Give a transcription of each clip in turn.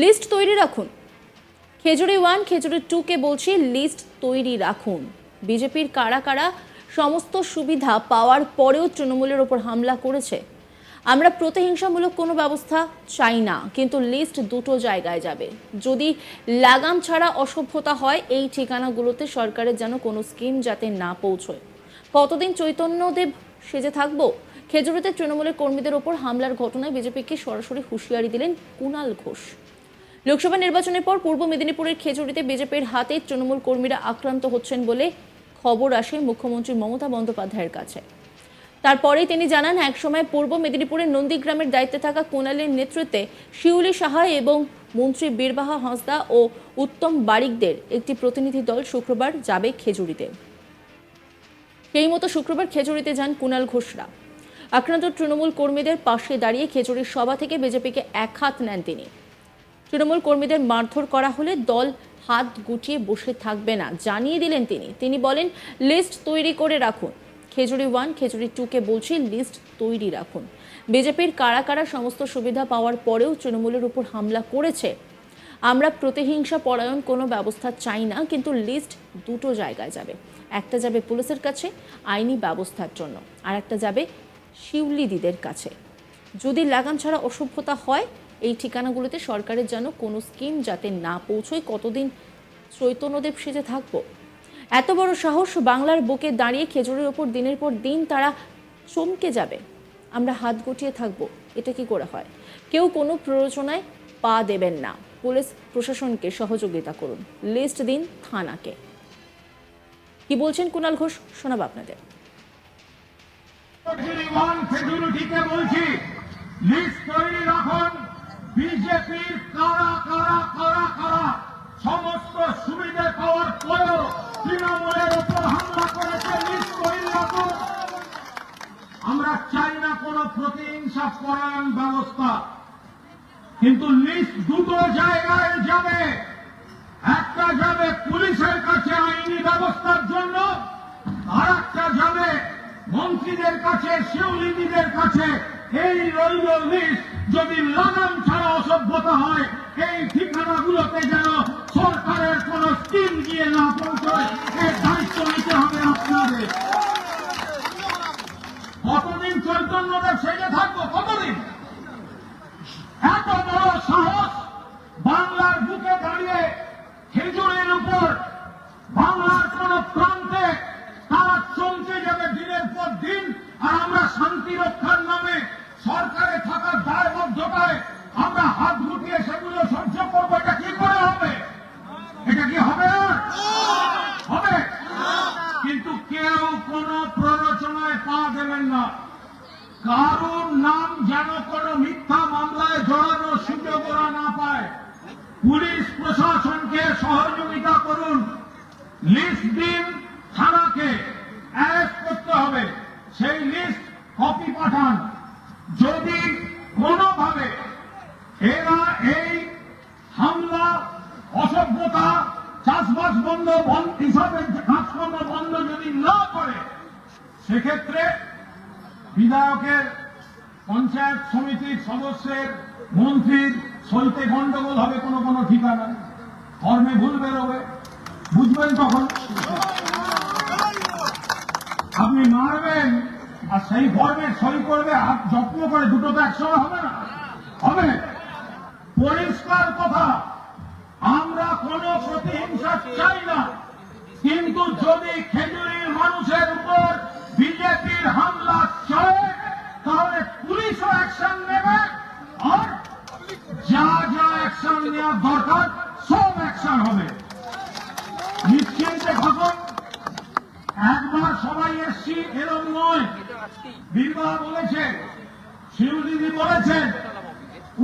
List তৈরি রাখুন। Khejuri one Khejuri টুকে বলছি, লিস্ট তৈরি রাখুন। বিজেপির কারা কারা সমস্ত সুবিধা পাওয়ার পরেও তৃণমূলের ওপর হামলা করেছে? আমরা প্রতিহিংসামূলক কোনো ব্যবস্থা চাই না, কিন্তু লিস্ট দুটো জায়গায় যাবে। যদি লাগাম ছাড়া অসভ্যতা হয়, এই ঠিকানাগুলোতে সরকারের যেন কোনো স্কিম যাতে না পৌঁছয়। কতদিন চৈতন্যদেব সেজে থাকব? খেজুরিতে তৃণমূলের কর্মীদের ওপর হামলার ঘটনায় বিজেপিকে সরাসরি হুঁশিয়ারি দিলেন কুণাল ঘোষ। লোকসভা নির্বাচনের পর পূর্ব মেদিনীপুরের খেজুরিতে বিজেপির হাতে তৃণমূল কর্মীরা আক্রান্ত হচ্ছেন বলে খবর আসে মুখ্যমন্ত্রী মমতা বন্দ্যোপাধ্যায়ের কাছে। তারপরেই তিনি জানান একসময় পূর্ব মেদিনীপুরের নন্দীগ্রামের দায়িত্বে থাকা কোনালের নেতৃত্বে শিউলি সাহা এবং মন্ত্রী বীরবাহা হাঁসদা ও উত্তম বারিকদের একটি প্রতিনিধি দল শুক্রবার যাবে খেজুরিতে। সেই মতো শুক্রবার খেজুরিতে যান কুণাল ঘোষরা। আক্রান্ত তৃণমূল কর্মীদের পাশে দাঁড়িয়ে খেজুরির সভা থেকে বিজেপিকে এক হাত নেন তিনি। তৃণমূল কর্মীদের মারধর করা হলে দল হাত গুটিয়ে বসে থাকবে না। জানিয়ে দিলেন তিনি। তিনি বলেন, লিস্ট তৈরি করে রাখুন। খেজুরি ওয়ান, খেজুরি টুকে বলছি, লিস্ট তৈরি রাখুন। বিজেপির কারা কারা সমস্ত সুবিধা পাওয়ার পরেও তৃণমূলের উপর হামলা করেছে, আমরা প্রতিহিংসা পরায়ণ কোনো ব্যবস্থা চাই না, কিন্তু লিস্ট দুটো জায়গায় যাবে। একটা যাবে পুলিশের কাছে আইনি ব্যবস্থার জন্য, আর একটা যাবে শিউলিদিদের কাছে। যদি লাগাম ছাড়া অসভ্যতা হয় এই ঠিকানাগুলোতে সরকারের যেন কোনো স্কিম যাতে না পৌঁছয়, কতদিন চৈতন্যদেব সেজে থাকব? এত বড় সাহস বাংলার বুকে দাঁড়িয়ে খেজুরের ওপর দিনের পর দিন তারা চমকে যাবে। আমরা হাত গুটিয়ে থাকব, এটা কি করে হয়? কেউ কোনো প্ররোচনায় পা দেবেন না। পুলিশ প্রশাসনকে সহযোগিতা করুন। লিস্ট দিন থানাকে। কি বলছেন কুণাল ঘোষ? শোনাব আপনাদের। লিস্ট তৈরি রাখুন। বিজেপির কারা কারা কারা কারা সমস্ত সুবিধে পাওয়ার পরেও তৃণমূলের উপর হামলা করেছে আমরা চাই না কোনো প্রতিহিংসা, পরায়ণ ব্যবস্থা। কিন্তু লিস্ট দুটো জায়গায় যাবে, একটা যাবে পুলিশের কাছে আইনি ব্যবস্থার জন্য আর একটা যাবে মন্ত্রীদের কাছে, শিউলিদিদের কাছে। এই রইল লিস্ট যদি লাগাম ছাড়া অসভ্যতা হয়, এই ঠিকানাগুলোতে যেন সরকারের কোন স্কিম গিয়ে না পৌঁছয়, এর দায়িত্ব নিতে হবে আপনাদের। কতদিন চৈতন্যদেব সেজে থাকব? কতদিন এত বড় সাহস বাংলার বুকে দাঁড়িয়ে খেজুরের উপর বাংলার কোন প্রান্তে তারা চমকে যাবে দিনের পর দিন আর আমরা শান্তি রক্ষার নামে সরকারে থাকার দায়বদ্ধতায় আমরা হাত গুটিয়ে সেগুলো সহ্য করব এটা কি করে হবে এটা কি হবে আর? হবে কিন্তু কেউ কোন প্ররোচনায় পা দেবেন না কারুর নাম যেন কোনো মিথ্যা মামলায় জড়ানোর সুযোগ ওরা না পায় পুলিশ প্রশাসনকে সহযোগিতা করুন লিস্ট দিন থানাকে অ্যারেস্ট করতে হবে। সেই লিস্ট কপি পাঠান। যদি কোনোভাবে এরা এই হামলা, অসভ্যতা, চাষবাস বন্ধ হিসাবে কাজকর্ম বন্ধ যদি না করে, সেক্ষেত্রে বিধায়কের পঞ্চায়েত সমিতির সদস্যের মন্ত্রীর সইতে গন্ডগোল হবে কোনো কোনো ঠিকানা ফর্মে ভুল বেরোবে। বুঝবেন তখন? আপনি মারবেন আর সেই ফর্মে সই করবে, হাত যত্ন করে দুটো তো একসঙ্গে হবে না। হবে? পরিষ্কার কথা, আমরা কোন প্রতিহিংসা চাই না। কিন্তু যদি খেজুরির মানুষের উপর বিজেপির হামলা চলে, তাহলে পুলিশও অ্যাকশন নেবে, আর যা যা অ্যাকশন নেওয়ার দরকার এসছি এরম নয়। বীরবাহ বলেছে শিবদিদি বলেছেন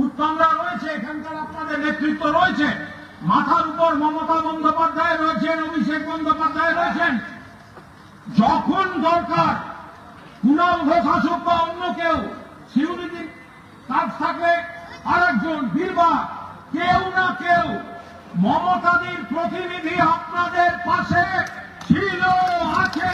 উত্তমরা রয়েছে, এখানকার আপনাদের নেতৃত্ব রয়েছে। মাথার উপর মমতা বন্দ্যোপাধ্যায় রয়েছেন, অভিষেক বন্দ্যোপাধ্যায় রয়েছেন। যখন দরকার কুণাল ঘোষ আসুক বা অন্য কেউ শিবনীতির কাজ থাকলে আরেকজন বীরবা কেউ না কেউ মমতাদির প্রতিনিধি আপনাদের পাশে ছিল, আছে।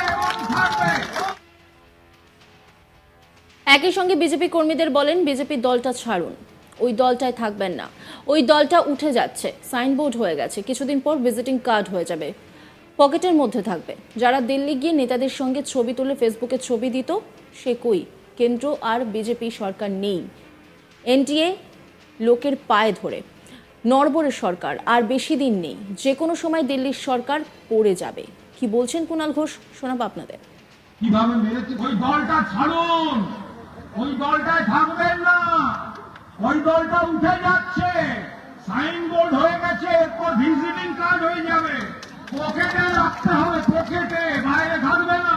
একই সঙ্গে বিজেপি কর্মীদের বলেন, বিজেপি দলটা ছাড়ুন। ওই দলটায় থাকবেন না। ওই দলটা উঠে যাচ্ছে। সাইনবোর্ড হয়ে গেছে। কিছুদিন পর ভিজিটিং কার্ড হয়ে যাবে। পকেটের মধ্যে থাকবে। যারা দিল্লি গিয়ে নেতাদের সঙ্গে ছবি তুলে ফেসবুকে ছবি দিত, সে কই? কেন্দ্র আর বিজেপি সরকার নেই। এনডিএ লোকের পায়ে ধরে। নরবরের সরকার, আর বেশি দিন নেই। যে কোনো সময় দিল্লির সরকার পড়ে যাবে। কি বলছেন কুণাল ঘোষ? শোনাবো আপনাদের। কীভাবে মেরেছে? ওই দলটা ছাড়ুন। ওই দলটায় থাকবেন না। ওই দলটা উঠে যাচ্ছে। সাইনবোর্ড হয়ে গেছে, এরপর ভিজিটিং কার্ড হয়ে যাবে। পকেটে রাখতে হবে, পকেটে, বাইরে থাকবে না।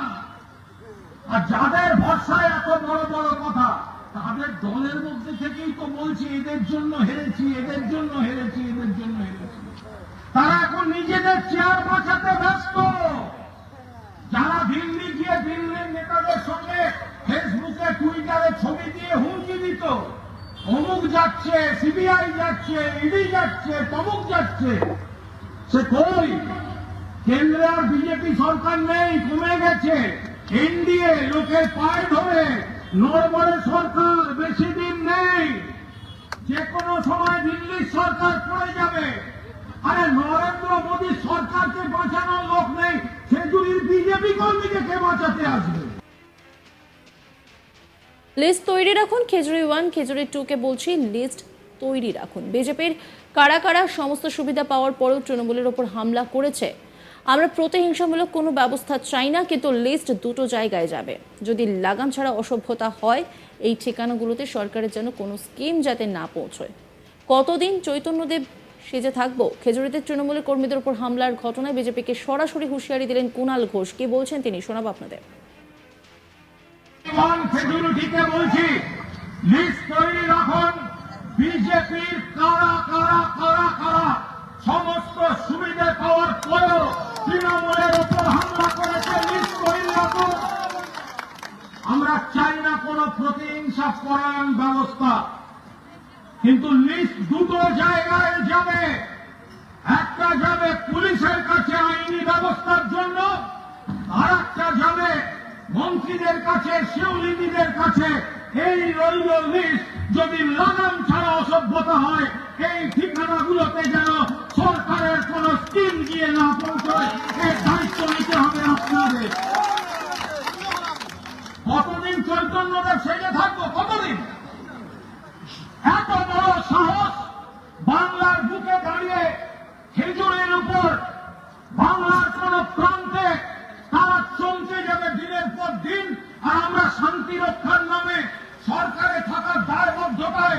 আর যাদের ভরসায় এত বড় বড় কথা, তাদের দলের মধ্যে থেকেই তো বলছি, এদের জন্য হেরেছি, এদের জন্য হেরেছি, এদের জন্য হেরেছি। তারা এখন নিজেদের চেয়ার বাঁচাতে ব্যস্ত যারা দিল্লি গিয়ে দিল্লির নেতাদের সঙ্গে ফেসবুকে টুইটারে ছবি দিয়ে অমুক যাচ্ছে, সিবিআই যাচ্ছে, ইডি যাচ্ছে, তমুক যাচ্ছে। সে কই? কেন্দ্রে আর বিজেপি সরকার নেই, কমে গেছে। এনডিএ লোকের পায়ে ধরে, নড়বড়ে সরকার, বেশি দিন নেই। যে কোনো সময় দিল্লির সরকার পড়ে যাবে। আরে নরেন্দ্র মোদী সরকারকে বাঁচানোর লোক নেই খেজুরির বিজেপি কর্মীকে কে বাঁচাতে আসবে? লিস্ট তৈরি রাখুন, খেজুরি ওয়ান খেজুরি টুকে বলছি, লিস্ট তৈরি রাখুন। বিজেপির কারা কারা সমস্ত সুবিধা পাওয়ার পরেও তৃণমূলের ওপর হামলা করেছে? আমরা প্রতিহিংসামূলক কোনো ব্যবস্থা চাই না, কিন্তু লিস্ট দুটো জায়গায় যাবে। যদি লাগাম ছাড়া অসভ্যতা হয়, এই ঠিকানাগুলোতে সরকারের যেন কোনো স্কিম যাতে না পৌঁছয়। কতদিন চৈতন্যদেব সেজে থাকব? খেজুরিতে তৃণমূলের কর্মীদের উপর হামলার ঘটনায় বিজেপিকে সরাসরি হুঁশিয়ারি দিলেন কুণাল ঘোষ। কি বলছেন তিনি? শোনাব আপনাদের। ইমান বলছি লিস্ট তৈরি রাখুন, বিজেপির কারা কারা কারা কারা সমস্ত সুবিধা পাওয়ার পরেও তৃণমূলের উপর হামলা করেছে লিস্ট তৈরি রাখুন। আমরা চাই না কোনো প্রতিহিংসা পরায়ণ ব্যবস্থা, কিন্তু লিস্ট দুটো জায়গায় যাবে। একটা যাবে পুলিশের কাছে আইনি ব্যবস্থার জন্য, আর মন্ত্রীদের কাছে শিউলিদিদের কাছে এই রইল লিস্ট যদি লাগাম ছাড়া অসভ্যতা হয়, এই ঠিকানাগুলোতে যেন সরকারের কোন স্কিম গিয়ে না পৌঁছয়, এর দায়িত্ব নিতে হবে আপনাদের। কতদিন চৈতন্যদেব সেজে থাকব? কতদিন? এত বড় সাহস বাংলার বুকে দাঁড়িয়ে খেজুরের উপর বাংলার কোন প্রান্তে তারা চলতে যাবে দিনের পর দিন আর আমরা শান্তি রক্ষার নামে সরকারে থাকার দায়বদ্ধতায়